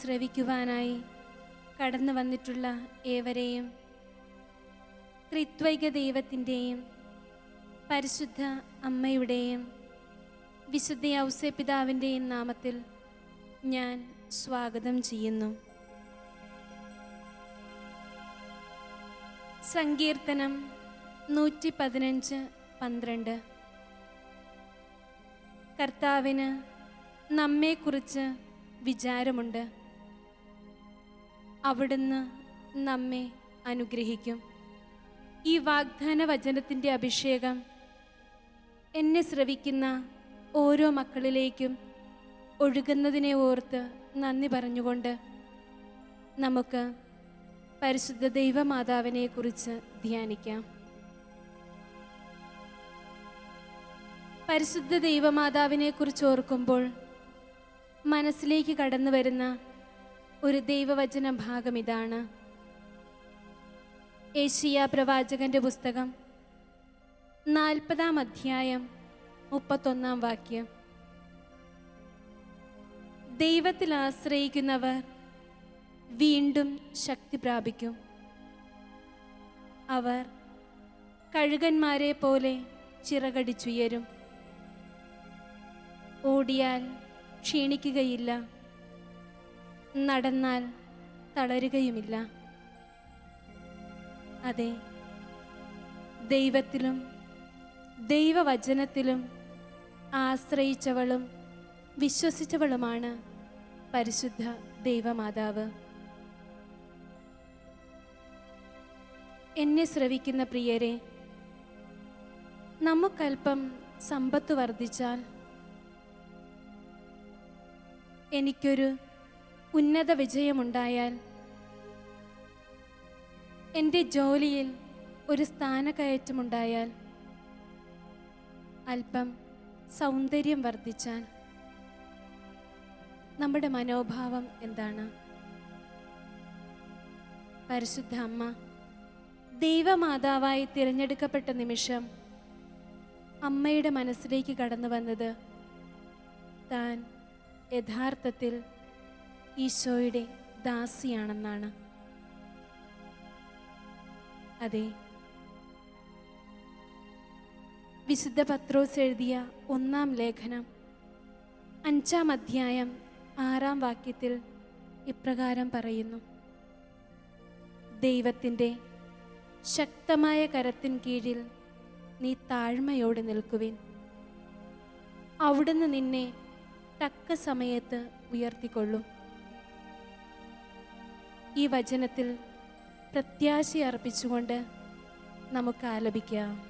ശ്രവിക്കുവാനായി കടന്നു വന്നിട്ടുള്ള ഏവരെയും ത്രിത്വൈക ദൈവത്തിന്റെയും പരിശുദ്ധ അമ്മയുടെയും വിശുദ്ധ ഔസ്യപിതാവിന്റെയും നാമത്തിൽ ഞാൻ സ്വാഗതം ചെയ്യുന്നു. സങ്കീർത്തനം നൂറ്റി പതിനഞ്ച് പന്ത്രണ്ട്. കർത്താവിന് നമ്മെക്കുറിച്ച് വിചാരമുണ്ട്. അവിടുന്ന് നമ്മെ അനുഗ്രഹിക്കും. ഈ വാഗ്ദാന വചനത്തിന്റെ അഭിഷേകം എന്നെ ശ്രവിക്കുന്ന ഓരോ മക്കളിലേക്കും ഒഴുകുന്നതിനെ ഓർത്ത് നന്ദി പറഞ്ഞുകൊണ്ട് നമുക്ക് പരിശുദ്ധ ദൈവമാതാവിനെക്കുറിച്ച് ധ്യാനിക്കാം. പരിശുദ്ധ ദൈവമാതാവിനെക്കുറിച്ച് ഓർക്കുമ്പോൾ മനസ്സിലേക്ക് കടന്നു വരുന്ന ഒരു ദൈവവചന ഭാഗം ഇതാണ്. ഏഷ്യ പ്രവാചകന്റെ പുസ്തകം നാൽപ്പതാം അധ്യായം മുപ്പത്തൊന്നാം വാക്യം. ദൈവത്തിൽ ആശ്രയിക്കുന്നവർ വീണ്ടും ശക്തി പ്രാപിക്കും. അവർ കഴുകന്മാരെ പോലെ ചിറകടിച്ചുയരും. ഓടിയാൽ ക്ഷീണിക്കുകയില്ല. നടന്നാൽ തളരുകയുമില്ല. അതെ ദൈവത്തിലും ദൈവവചനത്തിലും ആശ്രയിച്ചവളും വിശ്വസിച്ചവളുമാണ് പരിശുദ്ധ ദൈവമാതാവ്. എന്നെ ശ്രവിക്കുന്ന പ്രിയരെ നമുക്കല്പം സമ്പത്ത് വർദ്ധിച്ചാൽ എനിക്കൊരു ഉന്നത വിജയമുണ്ടായാൽ എന്റെ ജോലിയിൽ ഒരു സ്ഥാനകയറ്റമുണ്ടായാൽ അല്പം സൗന്ദര്യം വർദ്ധിച്ചാൽ നമ്മുടെ മനോഭാവം എന്താണ്? പരിശുദ്ധ അമ്മ ദൈവമാതാവായി തിരഞ്ഞെടുക്കപ്പെട്ട നിമിഷം അമ്മയുടെ മനസ്സിലേക്ക് കടന്നു വന്നത് താൻ യഥാർത്ഥത്തിൽ ഈശോയുടെ ദാസിയാണെന്നാണ്. അതെ. വിശുദ്ധ പത്രോസ് എഴുതിയ ഒന്നാം ലേഖനം അഞ്ചാം അധ്യായം ആറാം വാക്യത്തിൽ ഇപ്രകാരം പറയുന്നു. ദൈവത്തിന്റെ ശക്തമായ കരത്തിൻ കീഴിൽ നീ താഴ്മയോടെ നിൽക്കുവിൻ. അവിടുന്ന് നിന്നെ തക്ക സമയത്ത് ഉയർത്തിക്കൊള്ളും. ഈ വചനത്തിൽ പ്രത്യാശ അർപ്പിച്ചുകൊണ്ട് നമുക്ക് ആലപിക്കാം.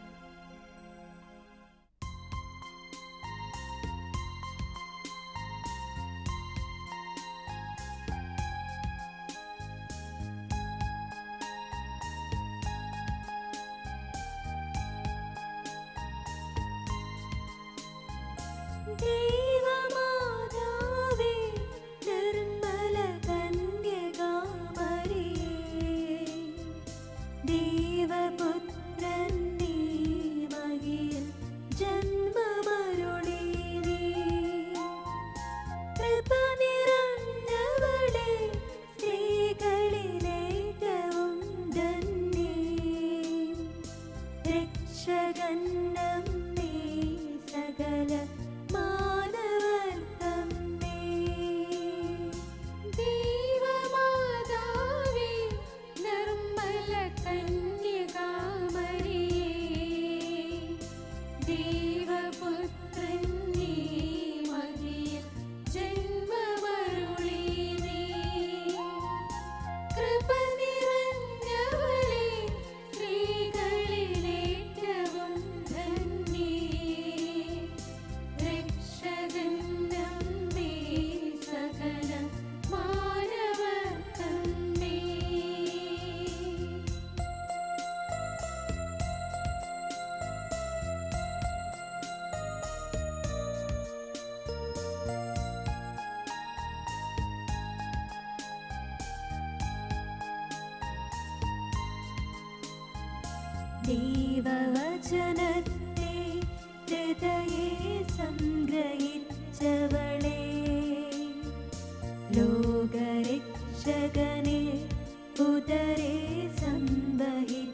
ഉദരേ സംഭവിച്ചവളേ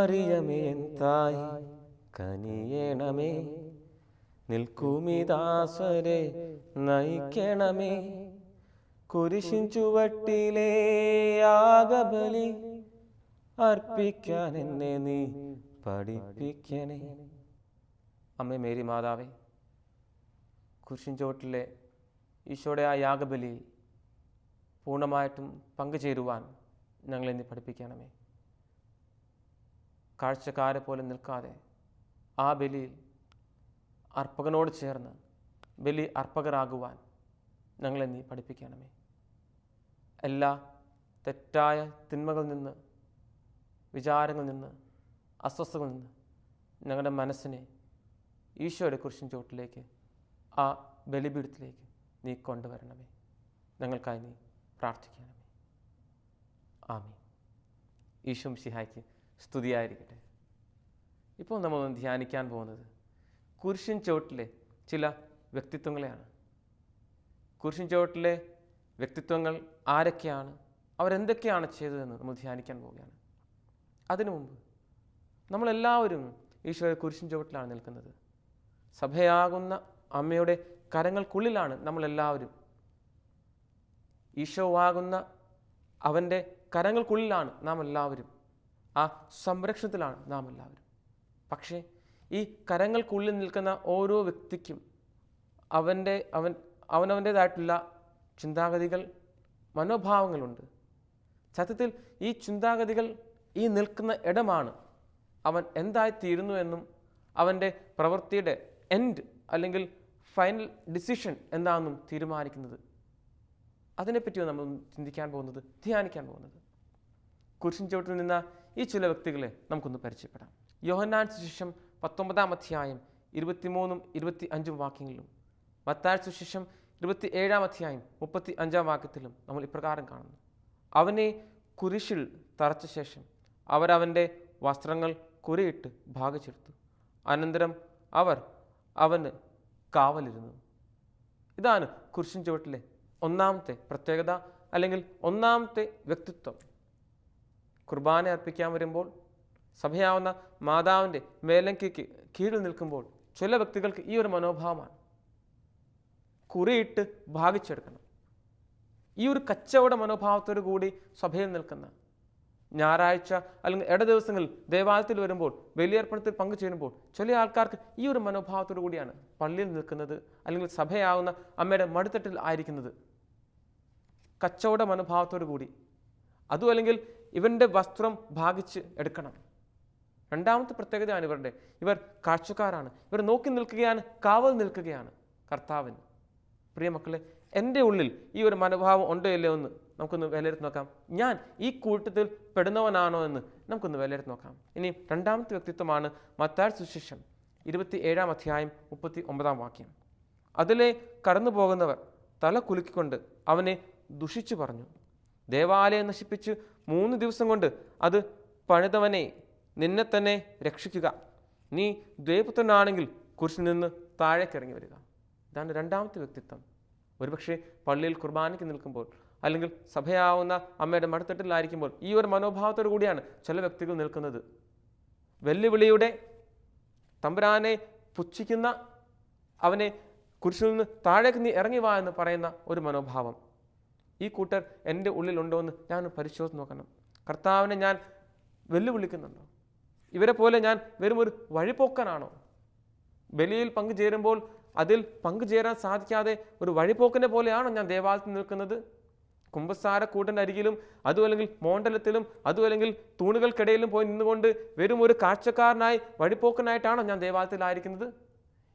മറിയമേ തായി? കനിയണമേ. നിൽക്കുമിദാസരെ നയിക്കണമേ. കുരിശിൻ ചുവട്ടിലെ യാഗബലി അർപ്പിക്കാൻ എന്നെ നീ പഠിപ്പിക്കണേ. അമ്മ മേരി മാതാവേ കുരിശിൻ ചുവട്ടിലെ ഈശോയുടെ ആ യാഗബലിയിൽ പൂർണമായിട്ടും പങ്കുചേരുവാൻ ഞങ്ങളെ നീ പഠിപ്പിക്കണമേ. കാഴ്ചക്കാരെ പോലെ നിൽക്കാതെ ആ ബലിയിൽ അർപ്പകനോട് ചേർന്ന് ബലി അർപ്പകരാകുവാൻ ഞങ്ങളെ നീ പഠിപ്പിക്കണമേ. എല്ലാ തെറ്റായ തിന്മകളിൽ നിന്ന് വിചാരങ്ങളിൽ നിന്ന് അസ്വസ്ഥകളിൽ നിന്ന് ഞങ്ങളുടെ മനസ്സിനെ ഈശോയുടെ കുരിശിൻ ചോട്ടിലേക്ക് ആ ബലിപീഠത്തിലേക്ക് നീ കൊണ്ടുവരണമേ. ഞങ്ങൾക്കായി നീ പ്രാർത്ഥിക്കണമേ. ആമീൻ. ഈശോ സിഹായ്ക്ക് സ്തുതിയായിരിക്കട്ടെ. ഇപ്പോൾ നമ്മൾ ധ്യാനിക്കാൻ പോകുന്നത് കുരിശിൻ ചുവട്ടിലെ ചില വ്യക്തിത്വങ്ങളെയാണ്. കുരിശിൻ ചുവട്ടിലെ വ്യക്തിത്വങ്ങൾ ആരൊക്കെയാണ്? അവരെന്തൊക്കെയാണ് ചെയ്തതെന്ന് നമ്മൾ ധ്യാനിക്കാൻ പോവുകയാണ്. അതിനു മുമ്പ് നമ്മളെല്ലാവരും ഈശോയുടെ കുരിശിൻ ചുവട്ടിലാണ് നിൽക്കുന്നത്. സഭയാകുന്ന അമ്മയുടെ കരങ്ങൾക്കുള്ളിലാണ് നമ്മളെല്ലാവരും. ഈശോവാകുന്ന അവന്റെ കരങ്ങൾക്കുള്ളിലാണ് നാം എല്ലാവരും ആ സംരക്ഷണത്തിലാണ് നാം എല്ലാവരും പക്ഷേ ഈ കരങ്ങൾക്കുള്ളിൽ നിൽക്കുന്ന ഓരോ വ്യക്തിക്കും അവന്റെ അവൻ അവനവന്റേതായിട്ടുള്ള ചിന്താഗതികൾ മനോഭാവങ്ങളുണ്ട്. സത്യത്തിൽ ഈ ചിന്താഗതികൾ ഈ നിൽക്കുന്ന ഇടമാണ് അവൻ എന്തായിത്തീരുന്നു എന്നും അവന്റെ പ്രവൃത്തിയുടെ എൻഡ് അല്ലെങ്കിൽ ഫൈനൽ ഡിസിഷൻ എന്താണെന്നും തീരുമാനിക്കുന്നത്. അതിനെപ്പറ്റിയാണ് നമ്മൾ ചിന്തിക്കാൻ പോകുന്നത് ധ്യാനിക്കാൻ പോകുന്നത്. കുരിശിൻ ചുവട്ടിൽ നിന്ന ഈ ചില വ്യക്തികളെ നമുക്കൊന്ന് പരിചയപ്പെടാം. യോഹന്നാൻ സുശേഷം പത്തൊമ്പതാം അധ്യായം ഇരുപത്തിമൂന്നും ഇരുപത്തി അഞ്ചും വാക്യങ്ങളിലും മത്തായ സുശേഷം ഇരുപത്തി ഏഴാം അധ്യായം മുപ്പത്തി അഞ്ചാം വാക്യത്തിലും നമ്മൾ ഇപ്രകാരം കാണുന്നു. അവനെ കുരിശിൽ തറച്ച ശേഷം അവരവന്റെ വസ്ത്രങ്ങൾ കുരയിട്ട് ഭാഗിച്ചെടുത്തു അനന്തരം അവർ അവന് കാവലിരുന്നു. ഇതാണ് കുരിശിൻ ചുവട്ടിലെ ഒന്നാമത്തെ പ്രത്യേകത അല്ലെങ്കിൽ ഒന്നാമത്തെ വ്യക്തിത്വം. കുർബാന അർപ്പിക്കാൻ വരുമ്പോൾ സഭയാവുന്ന മാതാവിന്റെ മേലങ്കിക്ക് കീഴിൽ നിൽക്കുമ്പോൾ ചില വ്യക്തികൾക്ക് ഈ ഒരു മനോഭാവമാണ്. കുറിയിട്ട് ഭാഗിച്ചെടുക്കണം. ഈ ഒരു കച്ചവട മനോഭാവത്തോടു കൂടി സഭയിൽ നിൽക്കുന്ന ഞായറാഴ്ച അല്ലെങ്കിൽ ഇട ദിവസങ്ങളിൽ ദേവാലയത്തിൽ വരുമ്പോൾ ബലിയർപ്പണത്തിൽ പങ്കുചേരുമ്പോൾ ചില ആൾക്കാർക്ക് ഈ ഒരു മനോഭാവത്തോടു കൂടിയാണ് പള്ളിയിൽ നിൽക്കുന്നത് അല്ലെങ്കിൽ സഭയാവുന്ന അമ്മയുടെ മടിത്തട്ടിൽ ആയിരിക്കുന്നത്. കച്ചവട മനോഭാവത്തോടു കൂടി. അതും അല്ലെങ്കിൽ ഇവന്റെ വസ്ത്രം ഭാഗിച്ച് എടുക്കണം. രണ്ടാമത്തെ പ്രത്യേകതയാണ് ഇവരുടെ. ഇവർ കാഴ്ചക്കാരാണ്. ഇവർ നോക്കി നിൽക്കുകയാണ് കാവൽ നിൽക്കുകയാണ് കർത്താവിന്. പ്രിയ മക്കളെ എന്റെ ഉള്ളിൽ ഈ ഒരു മനോഭാവം ഉണ്ടോ ഇല്ലയോ എന്ന് നമുക്കൊന്ന് വിലയിരുത്തി നോക്കാം. ഞാൻ ഈ കൂട്ടത്തിൽ പെടുന്നവനാണോ എന്ന് നമുക്കൊന്ന് വിലയിരുത്തി നോക്കാം. ഇനി രണ്ടാമത്തെ വ്യക്തിത്വമാണ് മത്താർ സുശേഷം ഇരുപത്തി ഏഴാം അധ്യായം മുപ്പത്തി ഒമ്പതാം വാക്യം. അതിലെ കടന്നു പോകുന്നവർ തല കുലുക്കിക്കൊണ്ട് അവനെ ദുഷിച്ചു പറഞ്ഞു. ദേവാലയം നശിപ്പിച്ച് മൂന്ന് ദിവസം കൊണ്ട് അത് പണിതവനെ നിന്നെ തന്നെ രക്ഷിക്കുക. നീ ദ്വൈപുത്രനാണെങ്കിൽ കുരിശിൽ നിന്ന് താഴേക്കിറങ്ങി വരിക. ഇതാണ് രണ്ടാമത്തെ വ്യക്തിത്വം. ഒരുപക്ഷെ പള്ളിയിൽ കുർബാനയ്ക്ക് നിൽക്കുമ്പോൾ അല്ലെങ്കിൽ സഭയാവുന്ന അമ്മയുടെ മടുത്തട്ടിലായിരിക്കുമ്പോൾ ഈ ഒരു മനോഭാവത്തോടു കൂടിയാണ് ചില വ്യക്തികൾ നിൽക്കുന്നത്. വെല്ലുവിളിയുടെ തമ്പുരാനെ പുച്ഛിക്കുന്ന അവനെ കുരിശിൽ നിന്ന് താഴേക്ക് നീ ഇറങ്ങി വാ എന്ന് പറയുന്ന ഒരു മനോഭാവം. ഈ കൂട്ടർ എന്റെ ഉള്ളിലുണ്ടോ എന്ന് ഞാൻ പരിശോധിച്ച് നോക്കണം. കർത്താവിനെ ഞാൻ വെല്ലുവിളിക്കുന്നുണ്ടോ? ഇവരെ പോലെ ഞാൻ വെറും ഒരു വഴിപോക്കനാണോ? ബലിയിൽ പങ്കുചേരുമ്പോൾ അതിൽ പങ്കുചേരാൻ സാധിക്കാതെ ഒരു വഴിപോക്കനെ പോലെയാണോ ഞാൻ ദേവാലയത്തിൽ നിൽക്കുന്നത്? കുമ്പസാര കൂട്ടന്റെ അരികിലും അതും അല്ലെങ്കിൽ മോണ്ടലത്തിലും അതും അല്ലെങ്കിൽ തൂണുകൾക്കിടയിലും പോയി നിന്നുകൊണ്ട് വെറും ഒരു കാഴ്ചക്കാരനായി വഴിപോക്കനായിട്ടാണോ ഞാൻ ദേവാലയത്തിലായിരിക്കുന്നത്?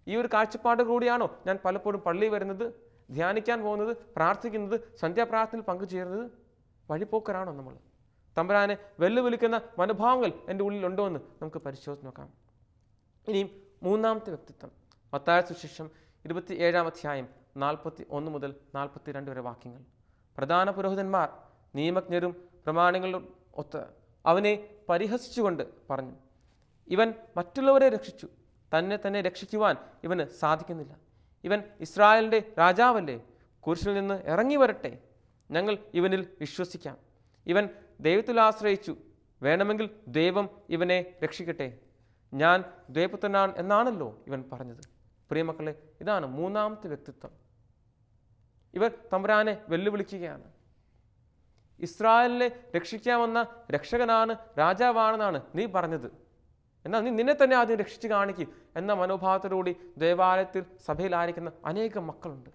ഈ ഒരു കാഴ്ചപ്പാട് കൂടിയാണോ ഞാൻ പലപ്പോഴും പള്ളി വരുന്നത്? ധ്യാനിക്കാൻ പോകുന്നത് പ്രാർത്ഥിക്കുന്നത് സന്ധ്യാപ്രാർത്ഥനയിൽ പങ്കുചേരുന്നത് വഴിപോക്കരാണോ നമ്മൾ? തമ്പരാനെ വെല്ലുവിളിക്കുന്ന മനോഭാവങ്ങൾ എന്റെ ഉള്ളിലുണ്ടോ എന്ന് നമുക്ക് പരിശോധിച്ച് നോക്കാം. ഇനിയും മൂന്നാമത്തെ വ്യക്തിത്വം മത്തായ സുശേഷം ഇരുപത്തി ഏഴാം അധ്യായം നാൽപ്പത്തി ഒന്ന് മുതൽ നാൽപ്പത്തി രണ്ട് വരെ വാക്യങ്ങൾ. പ്രധാന പുരോഹിതന്മാർ നിയമജ്ഞരും പ്രമാണികളും ഒത്ത് അവനെ പരിഹസിച്ചുകൊണ്ട് പറഞ്ഞു ഇവൻ മറ്റുള്ളവരെ രക്ഷിച്ചു തന്നെ തന്നെ രക്ഷിക്കുവാൻ ഇവന് സാധിക്കുന്നില്ല. ഇവൻ ഇസ്രായേലിന്റെ രാജാവല്ലേ? കുരിശിൽ നിന്ന് ഇറങ്ങി വരട്ടെ. ഞങ്ങൾ ഇവനിൽ വിശ്വസിക്കാം. ഇവൻ ദൈവത്തിൽ ആശ്രയിച്ചു. വേണമെങ്കിൽ ദൈവം ഇവനെ രക്ഷിക്കട്ടെ. ഞാൻ ദൈവപുത്രനാണ് എന്നാണല്ലോ ഇവൻ പറഞ്ഞത്. പ്രിയമക്കളെ ഇതാണ് മൂന്നാമത്തെ വ്യക്തിത്വം. ഇവർ തമ്പുരാനെ വെല്ലുവിളിക്കുകയാണ്. ഇസ്രായേലിനെ രക്ഷിക്കാമെന്ന രക്ഷകനാണ് രാജാവാണെന്നാണ് നീ പറഞ്ഞത്. എന്നാൽ നീ നിന്നെ തന്നെ ആദ്യം രക്ഷിച്ചു കാണിക്കും എന്ന മനോഭാവത്തോടുകൂടി ദേവാലയത്തിൽ സഭയിലായിരിക്കുന്ന അനേകം മക്കളുണ്ട്.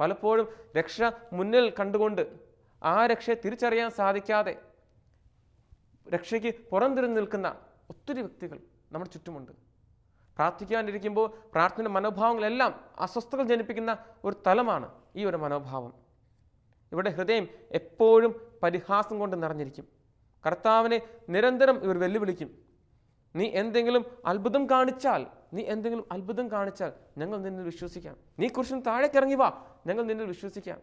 പലപ്പോഴും രക്ഷ മുന്നിൽ കണ്ടുകൊണ്ട് ആ രക്ഷയെ തിരിച്ചറിയാൻ സാധിക്കാതെ രക്ഷയ്ക്ക് പുറംതിരിഞ്ഞ് നിൽക്കുന്ന ഒത്തിരി വ്യക്തികൾ നമ്മുടെ ചുറ്റുമുണ്ട്. പ്രാർത്ഥിക്കാനിരിക്കുമ്പോൾ പ്രാർത്ഥന മനോഭാവങ്ങളെല്ലാം അസ്വസ്ഥകൾ ജനിപ്പിക്കുന്ന ഒരു തലമാണ് ഈ ഒരു മനോഭാവം. ഇവിടെ ഹൃദയം എപ്പോഴും പരിഹാസം കൊണ്ട് നിറഞ്ഞിരിക്കും. കർത്താവിനെ നിരന്തരം ഇവർ വെല്ലുവിളിക്കും. നീ എന്തെങ്കിലും അത്ഭുതം കാണിച്ചാൽ നീ എന്തെങ്കിലും അത്ഭുതം കാണിച്ചാൽ ഞങ്ങൾ നിന്നിൽ വിശ്വസിക്കാം. നീ കുറിച്ചും താഴേക്ക് ഇറങ്ങി വാ ഞങ്ങൾ നിന്നിൽ വിശ്വസിക്കാം.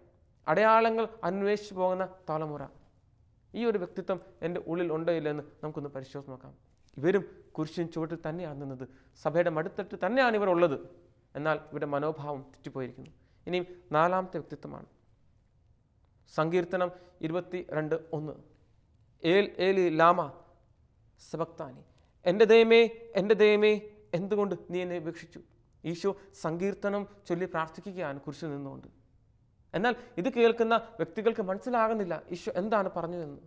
അടയാളങ്ങൾ അന്വേഷിച്ചു പോകുന്ന തലമുറ. ഈ ഒരു വ്യക്തിത്വം എന്റെ ഉള്ളിൽ ഉണ്ടോ ഇല്ലെന്ന് നമുക്കൊന്ന് പരിശോധിച്ച് നോക്കാം. ഇവരും കുരിശിൻ ചുവട്ടിൽ തന്നെയാണ് നിന്നത്. സഭയുടെ മടുത്തട്ട് തന്നെയാണ് ഇവർ ഉള്ളത്. എന്നാൽ ഇവരുടെ മനോഭാവം തെറ്റിപ്പോയിരിക്കുന്നു. ഇനിയും നാലാമത്തെ വ്യക്തിത്വമാണ്. സങ്കീർത്തനം ഇരുപത്തി രണ്ട് ഒന്ന്. ഏൽ ഏലി ലാമ സബക്താനി എന്റെ ദൈവമേ എന്റെ ദൈവമേ എന്തുകൊണ്ട് നീ എന്നെ ഉപേക്ഷിച്ചു? ഈശോ സങ്കീർത്തനം ചൊല്ലി പ്രാർത്ഥിക്കുകയാണ് കുരിശിൽ നിന്നുകൊണ്ട്. എന്നാൽ ഇത് കേൾക്കുന്ന വ്യക്തികൾക്ക് മനസ്സിലാകുന്നില്ല ഈശോ എന്താണ് പറഞ്ഞതെന്ന്.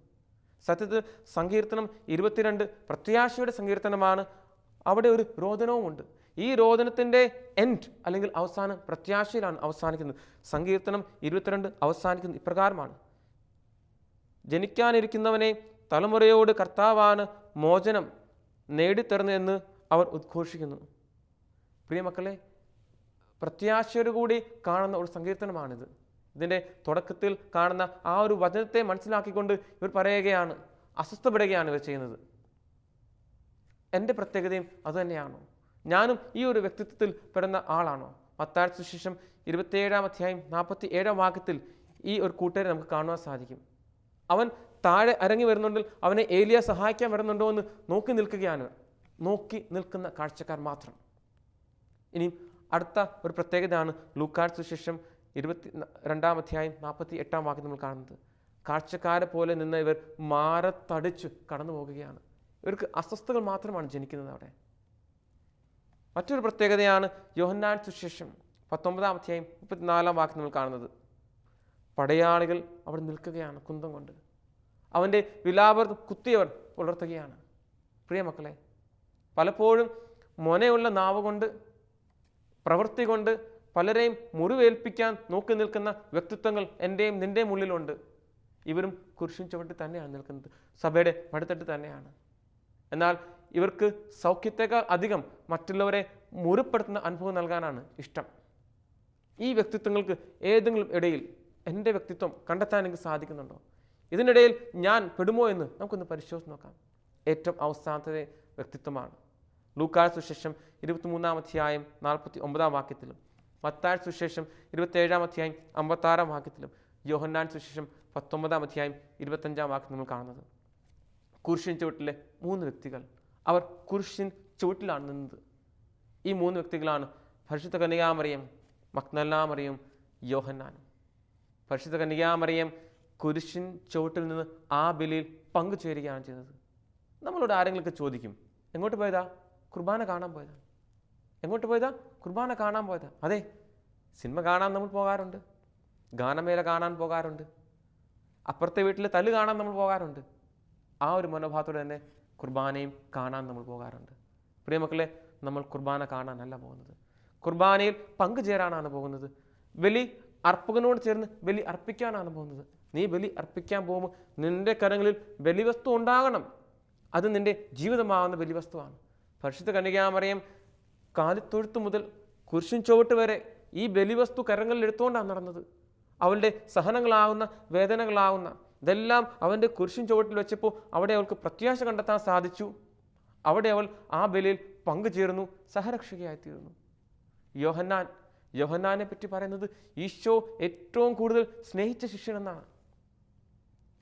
സത്യത്തിൽ സങ്കീർത്തനം ഇരുപത്തിരണ്ട് പ്രത്യാശയുടെ സങ്കീർത്തനമാണ്. അവിടെ ഒരു രോദനവുമുണ്ട് ഈ രോദനത്തിന്റെ എൻഡ് അല്ലെങ്കിൽ അവസാനം പ്രത്യാശയിലാണ് അവസാനിക്കുന്നത്. സങ്കീർത്തനം ഇരുപത്തിരണ്ട് അവസാനിക്കുന്നത് ഇപ്രകാരമാണ്. ജനിക്കാനിരിക്കുന്നവനെ തലമുറയോട് കർത്താവാണ് മോചനം. നേടിത്തരുന്നതെന്ന് അവർ ഉദ്ഘോഷിക്കുന്നു. പ്രിയമക്കളെ പ്രത്യാശയോടുകൂടി കാണുന്ന ഒരു സങ്കീർത്തനമാണിത്. ഇതിന്റെ തുടക്കത്തിൽ കാണുന്ന ആ ഒരു വചനത്തെ മനസ്സിലാക്കിക്കൊണ്ട് ഇവർ പറയുകയാണ് അസ്വസ്ഥപ്പെടുകയാണ് ഇവർ ചെയ്യുന്നത്. എന്റെ പ്രത്യേകതയും അതുതന്നെയാണോ ഞാനും ഈ ഒരു വ്യക്തിത്വത്തിൽ പെടുന്ന ആളാണോ? മത്താഴ സുശേഷം ഇരുപത്തിയേഴാം അധ്യായം നാൽപ്പത്തി ഏഴാം വാക്യത്തിൽ ഈ ഒരു കൂട്ടുകാരെ നമുക്ക് കാണുവാൻ സാധിക്കും. അവൻ താഴെ അരങ്ങി വരുന്നുണ്ടെങ്കിൽ അവനെ ഏലിയ സഹായിക്കാൻ വരുന്നുണ്ടോ എന്ന് നോക്കി നിൽക്കുകയാണ്. നോക്കി നിൽക്കുന്ന കാഴ്ചക്കാർ മാത്രം. ഇനിയും അടുത്ത ഒരു പ്രത്യേകതയാണ് ലൂക്കാഴ്ച ശേഷം ഇരുപത്തി രണ്ടാം അധ്യായം നാൽപ്പത്തി എട്ടാം വാക്യം നമ്മൾ കാണുന്നത്. കാഴ്ചക്കാരെ പോലെ നിന്ന് ഇവർ മാറത്തടിച്ച് കടന്നു പോകുകയാണ്. ഇവർക്ക് അസ്വസ്ഥകൾ മാത്രമാണ് ജനിക്കുന്നത് അവിടെ. മറ്റൊരു പ്രത്യേകതയാണ് യോഹന്നാൻ സുശേഷം പത്തൊമ്പതാം അധ്യായം മുപ്പത്തിനാലാം വാക്യം നമ്മൾ കാണുന്നത്. പടയാളികൾ അവിടെ നിൽക്കുകയാണ് കുന്തം കൊണ്ട്. അവന്റെ വിലാപർ കുത്തിയവർ പുലർത്തുകയാണ്. പ്രിയ മക്കളെ പലപ്പോഴും മൊനയുള്ള നാവ് കൊണ്ട് പ്രവൃത്തി കൊണ്ട് പലരെയും മുറിവേൽപ്പിക്കാൻ നോക്കി നിൽക്കുന്ന വ്യക്തിത്വങ്ങൾ എന്റെയും നിന്റെയും ഉള്ളിലുണ്ട്. ഇവരും കുരിശും ചുവട്ടി തന്നെയാണ് നിൽക്കുന്നത്. സഭയുടെ മടുത്തട്ട് തന്നെയാണ്. എന്നാൽ ഇവർക്ക് സൗഖ്യത്തേക്കാൾ അധികം മറ്റുള്ളവരെ മുറിപ്പെടുത്തുന്ന അനുഭവം നൽകാനാണ് ഇഷ്ടം. ഈ വ്യക്തിത്വങ്ങൾക്ക് ഏതെങ്കിലും ഇടയിൽ എന്റെ വ്യക്തിത്വം കണ്ടെത്താൻ എനിക്ക് സാധിക്കുന്നുണ്ടോ? ഇതിനിടയിൽ ഞാൻ പെടുമോ എന്ന് നമുക്കൊന്ന് പരിശോധിച്ച് നോക്കാം. ഏറ്റവും അവസാനത്തെ വ്യക്തിത്വമാണ്. ലൂക്കാഴ് സുശേഷം ഇരുപത്തിമൂന്നാം അധ്യായം നാൽപ്പത്തി ഒമ്പതാം വാക്യത്തിലും മത്താഴ് സുശേഷം ഇരുപത്തേഴാം അധ്യായം അമ്പത്താറാം വാക്യത്തിലും യോഹന്നാൻ സുശേഷം പത്തൊമ്പതാം അധ്യായം ഇരുപത്തഞ്ചാം വാക്യം നമ്മൾ കാണുന്നത്. കുരിശിൻ ചുവട്ടിലെ മൂന്ന് വ്യക്തികൾ. അവർ കുരിശിൻ ചുവട്ടിലാണ് നിന്നത്. ഈ മൂന്ന് വ്യക്തികളാണ് പരിശുദ്ധ കന്യകാമറിയം മക്നല്ലാമറിയും യോഹന്നാനും. പരിശുദ്ധ കന്യകാമറിയം കുരിശിൻ ചുവട്ടിൽ നിന്ന് ആ ബലിയിൽ പങ്കുചേരുകയാണ് ചെയ്തത്. നമ്മളോട് ആരെങ്കിലുമൊക്കെ ചോദിക്കും എങ്ങോട്ട് പോയതാ? കുർബാന കാണാൻ പോയതാ? എങ്ങോട്ട് പോയതാ? കുർബാന കാണാൻ പോയതാ? അതെ സിനിമ കാണാൻ നമ്മൾ പോകാറുണ്ട് ഗാനമേല കാണാൻ പോകാറുണ്ട് അപ്പുറത്തെ വീട്ടിൽ തല്ല് കാണാൻ നമ്മൾ പോകാറുണ്ട്. ആ ഒരു മനോഭാവത്തോടെ തന്നെ കുർബാനയും കാണാൻ നമ്മൾ പോകാറുണ്ട്. പ്രിയമക്കളെ നമ്മൾ കുർബാന കാണാനല്ല പോകുന്നത്. കുർബാനയിൽ പങ്കുചേരാനാണ് പോകുന്നത്. ബലി അർപ്പകനോട് ചേർന്ന് ബലി അർപ്പിക്കാനാണ് പോകുന്നത്. നീ ബലി അർപ്പിക്കാൻ പോകുമ്പോൾ നിന്റെ കരങ്ങളിൽ ബലിവസ്തു ഉണ്ടാകണം. അത് നിന്റെ ജീവിതമാകുന്ന ബലിവസ്തുവാണ്. പരിശുദ്ധ കന്യകാമറിയം കാലിത്തൊഴുത്ത് മുതൽ കുരിശും ചുവട്ട് വരെ ഈ ബലിവസ്തു കരങ്ങളിൽ എടുത്തുകൊണ്ടാണ് നടന്നത്. അവളുടെ സഹനങ്ങളാകുന്ന വേദനകളാകുന്ന ഇതെല്ലാം അവന്റെ കുരിശും ചുവട്ടിൽ വെച്ചപ്പോൾ അവിടെ അവൾക്ക് പ്രത്യാശ കണ്ടെത്താൻ സാധിച്ചു. അവിടെ അവൾ ആ ബലിയിൽ പങ്കുചേർന്നു സഹരക്ഷകയായിത്തീർന്നു. യോഹന്നാൻ യോഹന്നാനെ പറ്റി പറയുന്നത് ഈശോ ഏറ്റവും കൂടുതൽ സ്നേഹിച്ച ശിഷ്യനെന്നാണ്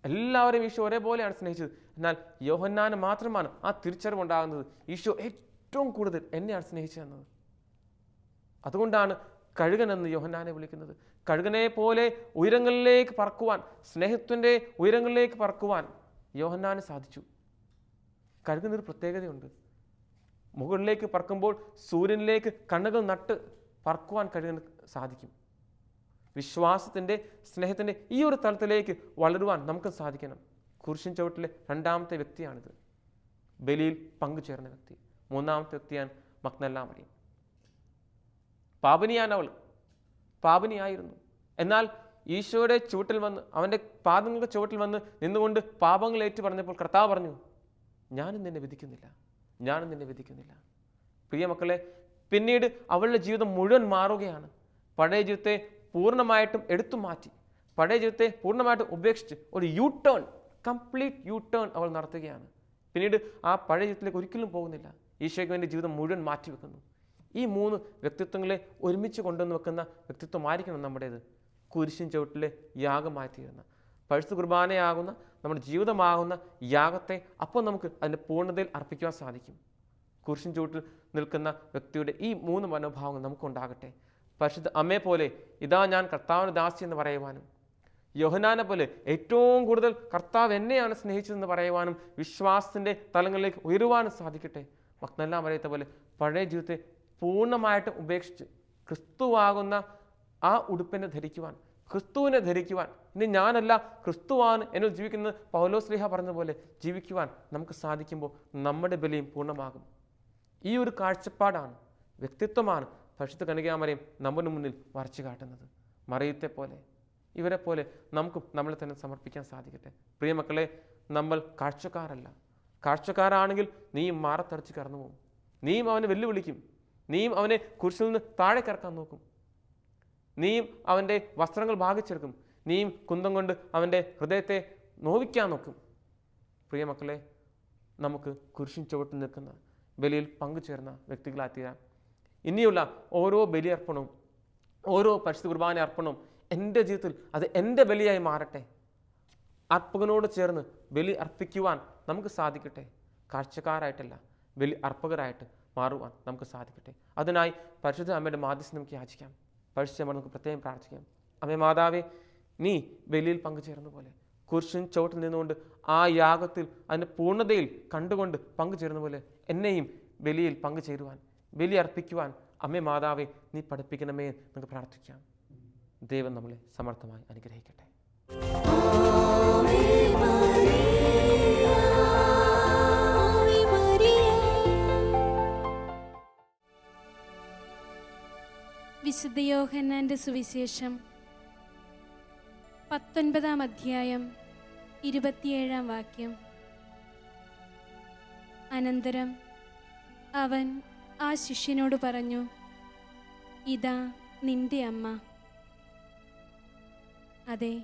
എല്ലാവരെയും ഈശോ ഒരേപോലെയാണ് സ്നേഹിച്ചത്. എന്നാൽ യോഹന്നാന് മാത്രമാണ് ആ തിരിച്ചറിവ് ഉണ്ടാകുന്നത് ഈശോ ഏറ്റവും കൂടുതൽ എന്നെയാണ് സ്നേഹിച്ചതെന്നത് അതുകൊണ്ടാണ് കഴുകൻ എന്ന് യോഹന്നാനെ വിളിക്കുന്നത്. കഴുകനെ പോലെ ഉയരങ്ങളിലേക്ക് പറക്കുവാൻ സ്നേഹത്തിന്റെ ഉയരങ്ങളിലേക്ക് പറക്കുവാൻ യോഹന്നാന് സാധിച്ചു. കഴുകുന്നൊരു പ്രത്യേകതയുണ്ട്. മുകളിലേക്ക് പറക്കുമ്പോൾ സൂര്യനിലേക്ക് കണ്ണുകൾ നട്ട് പറക്കുവാൻ കഴുകന് സാധിക്കും. വിശ്വാസത്തിന്റെ സ്നേഹത്തിന്റെ ഈ ഒരു തലത്തിലേക്ക് വളരുവാൻ നമുക്ക് സാധിക്കണം. കുരിശിൻ ചവിട്ടിലെ രണ്ടാമത്തെ വ്യക്തിയാണിത്. ബലിയിൽ പങ്കുചേർന്ന വ്യക്തി. മൂന്നാമത്തെ വ്യക്തിയാണ് മക്നല്ലാമറിയും പാപനിയാണ് അവൾ പാപനിയായിരുന്നു. എന്നാൽ ഈശോയുടെ ചുവട്ടിൽ വന്ന് അവന്റെ പാദങ്ങളുടെ ചുവട്ടിൽ വന്ന് നിന്നുകൊണ്ട് പാപങ്ങൾ ഏറ്റു പറഞ്ഞപ്പോൾ കർത്താവ് പറഞ്ഞു ഞാനും നിന്നെ വിധിക്കുന്നില്ല. ഞാനും നിന്നെ വിധിക്കുന്നില്ല. പ്രിയ മക്കളെ പിന്നീട് അവളുടെ ജീവിതം മുഴുവൻ മാറുകയാണ്. പഴയ ജീവിതത്തെ പൂർണമായിട്ടും എടുത്തു മാറ്റി. പഴയ ജീവിതത്തെ പൂർണമായിട്ടും ഉപേക്ഷിച്ച് ഒരു U turn complete U turn അവൾ നടത്തുകയാണ്. പിന്നീട് ആ പഴയ ജീവിതത്തിലേക്ക് ഒരിക്കലും പോകുന്നില്ല. ഈശോയ്ക്ക് വേണ്ടി ജീവിതം മുഴുവൻ മാറ്റിവെക്കുന്നു ഈ മൂന്ന് വ്യക്തിത്വങ്ങളെ ഒരുമിച്ച് കൊണ്ടുവന്ന് വെക്കുന്ന വ്യക്തിത്വമായിരിക്കണം നമ്മുടേത്. കുരിശിൻ ചവിട്ടിലെ യാഗമായി തീരുന്ന പഴുത്ത് കുർബാനയാകുന്ന നമ്മുടെ ജീവിതമാകുന്ന യാഗത്തെ അപ്പോൾ നമുക്ക് അതിന്റെ പൂർണതയിൽ അർപ്പിക്കുവാൻ സാധിക്കും. കുരിശിൻ ചുവട്ടിൽ നിൽക്കുന്ന വ്യക്തിയുടെ ഈ മൂന്ന് മനോഭാവങ്ങൾ നമുക്കുണ്ടാകട്ടെ. പരിശുദ്ധ അമ്മയെ പോലെ ഇതാ ഞാൻ കർത്താവിന് ദാസി എന്ന് പറയുവാനും യോഹനാനെ പോലെ ഏറ്റവും കൂടുതൽ കർത്താവ് എന്നെയാണ് സ്നേഹിച്ചതെന്ന് പറയുവാനും വിശ്വാസത്തിന്റെ തലങ്ങളിലേക്ക് ഉയരുവാനും സാധിക്കട്ടെ. മക്നെല്ലാം പറയത്തെ പോലെ പഴയ ജീവിതത്തെ പൂർണമായിട്ട് ഉപേക്ഷിച്ച് ക്രിസ്തുവാകുന്ന ആ ഉടുപ്പിനെ ധരിക്കുവാൻ ക്രിസ്തുവിനെ ധരിക്കുവാൻ ഇനി ഞാനല്ല ക്രിസ്തുവാണ് എന്നിൽ ജീവിക്കുന്നത് പൗലോ പൗലോസ്ലിഹ പറഞ്ഞതുപോലെ ജീവിക്കുവാൻ നമുക്ക് സാധിക്കുമ്പോൾ നമ്മുടെ ബലിയും പൂർണമാകും. ഈ ഒരു കാഴ്ചപ്പാടാണ് വ്യക്തിത്വമാണ് പരിശുദ്ധ കനികാമരയും നമ്മുടെ മുന്നിൽ വരച്ചു കാട്ടുന്നത്. മറിയത്തെ പോലെ ഇവരെ പോലെ നമുക്കും നമ്മളെ തന്നെ സമർപ്പിക്കാൻ സാധിക്കട്ടെ. പ്രിയ മക്കളെ നമ്മൾ കാഴ്ചക്കാരല്ല. കാഴ്ചക്കാരാണെങ്കിൽ നീയും മാറത്തടച്ച് കടന്നു പോകും. നീയും അവനെ വെല്ലുവിളിക്കും. നീയും അവനെ കുരിശിൽ നിന്ന് താഴെ കിറക്കാൻ നോക്കും. നീയും അവന്റെ വസ്ത്രങ്ങൾ ഭാഗിച്ചെടുക്കും. നീയും കുന്തം കൊണ്ട് അവന്റെ ഹൃദയത്തെ നോവിക്കാൻ നോക്കും. പ്രിയ മക്കളെ നമുക്ക് കുരിശിൻ ചുവട്ടിൽ നിൽക്കുന്ന ബലിയിൽ പങ്കുചേർന്ന വ്യക്തികളായി തീരാം ഇനിയുള്ള ഓരോ ബലിയർപ്പണവും ഓരോ പരിശുദ്ധ കുർബാന അർപ്പണവും എന്റെ ജീവിതത്തിൽ അത് എന്റെ ബലിയായി മാറട്ടെ. അർപ്പകനോട് ചേർന്ന് ബലി അർപ്പിക്കുവാൻ നമുക്ക് സാധിക്കട്ടെ. കാഴ്ചക്കാരായിട്ടല്ല ബലി അർപ്പകരായിട്ട് മാറുവാൻ നമുക്ക് സാധിക്കട്ടെ. അതിനായി പരിശുദ്ധ അമ്മയുടെ മാധ്യസ്ഥം നമുക്ക് യാചിക്കാം. പരിശുദ്ധ അമ്മ നമുക്ക് പ്രത്യേകം പ്രാർത്ഥിക്കാം. അമ്മേ മാതാവേ നീ ബലിയിൽ പങ്കുചേർന്ന പോലെ കുരിശിൻ ചുവട്ടിൽ നിന്നുകൊണ്ട് ആ യാഗത്തിൽ അതിന്റെ പൂർണതയിൽ കണ്ടുകൊണ്ട് പങ്കുചേരുന്ന പോലെ എന്നെയും ബലിയിൽ പങ്കുചേരുവാൻ ബലി അർപ്പിക്കുവാൻ അമ്മേ മാതാവേ നീ പഠിപ്പിക്കണമേ നമുക്ക് പ്രാർത്ഥിക്കാം. ദൈവം നമ്മളെ സമർത്ഥമായി അനുഗ്രഹിക്കട്ടെ. വിശുദ്ധ യോഹന്നാന്റെ സുവിശേഷം പത്തൊൻപതാം അധ്യായം ഇരുപത്തിയേഴാം വാക്യം. അനന്തരം അവൻ ആ ശിഷ്യനോട് പറഞ്ഞു ഇതാ നിന്റെ അമ്മ. അതെ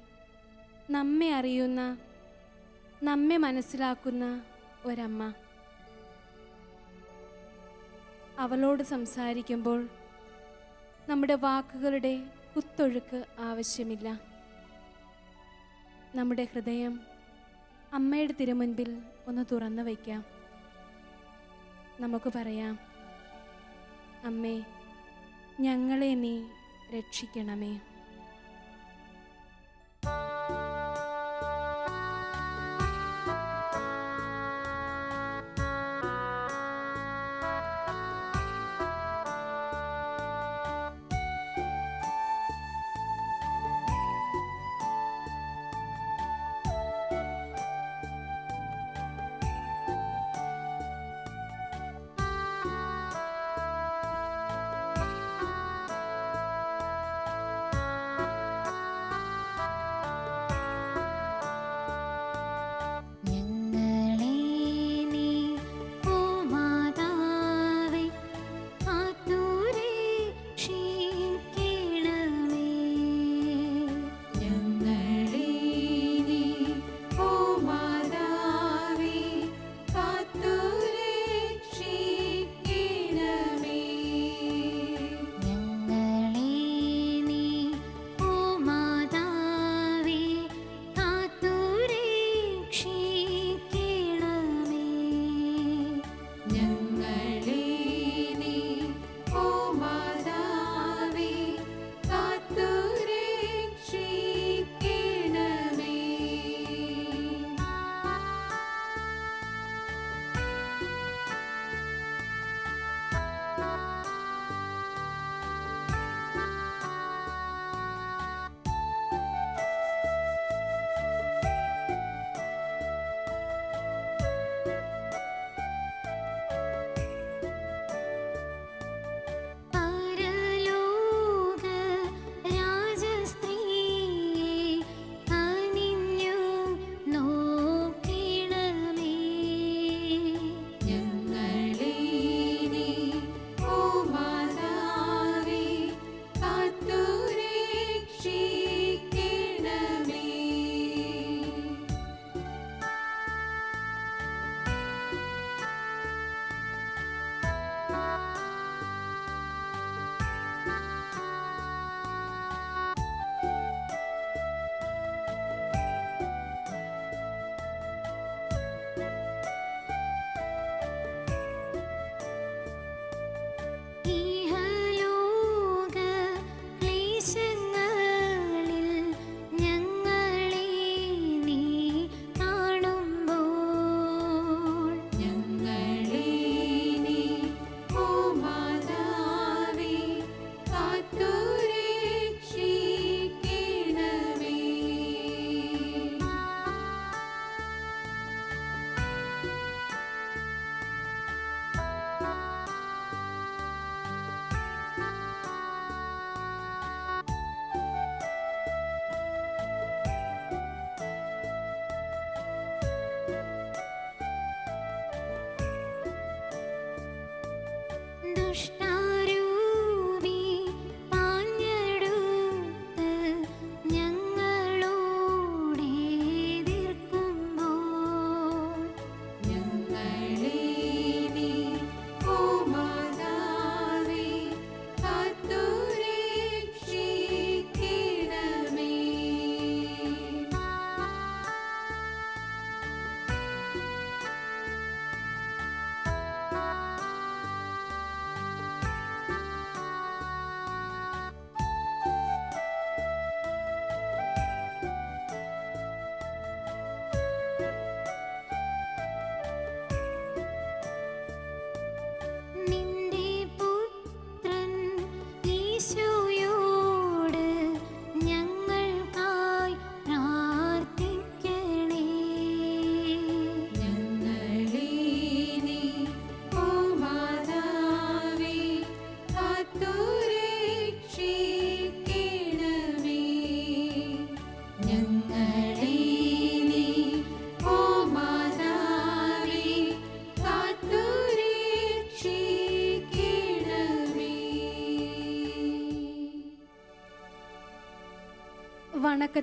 നമ്മെ അറിയുന്ന നമ്മെ മനസ്സിലാക്കുന്ന ഒരമ്മ. അവളോട് സംസാരിക്കുമ്പോൾ നമ്മുടെ വാക്കുകളുടെ കുത്തൊഴുക്ക് ആവശ്യമില്ല. നമ്മുടെ ഹൃദയം അമ്മയുടെ തിരുമുൻപിൽ ഒന്ന് തുറന്നു വയ്ക്കാം. നമുക്ക് പറയാം അമ്മേ ഞങ്ങളെ നീ രക്ഷിക്കണമേ.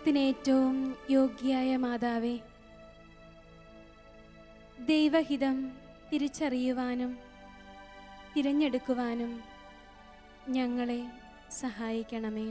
വണക്കത്തിന് ഏറ്റവും യോഗ്യയായ മാതാവേ ദൈവഹിതം തിരിച്ചറിയുവാനും തിരഞ്ഞെടുക്കുവാനും ഞങ്ങളെ സഹായിക്കണമേ.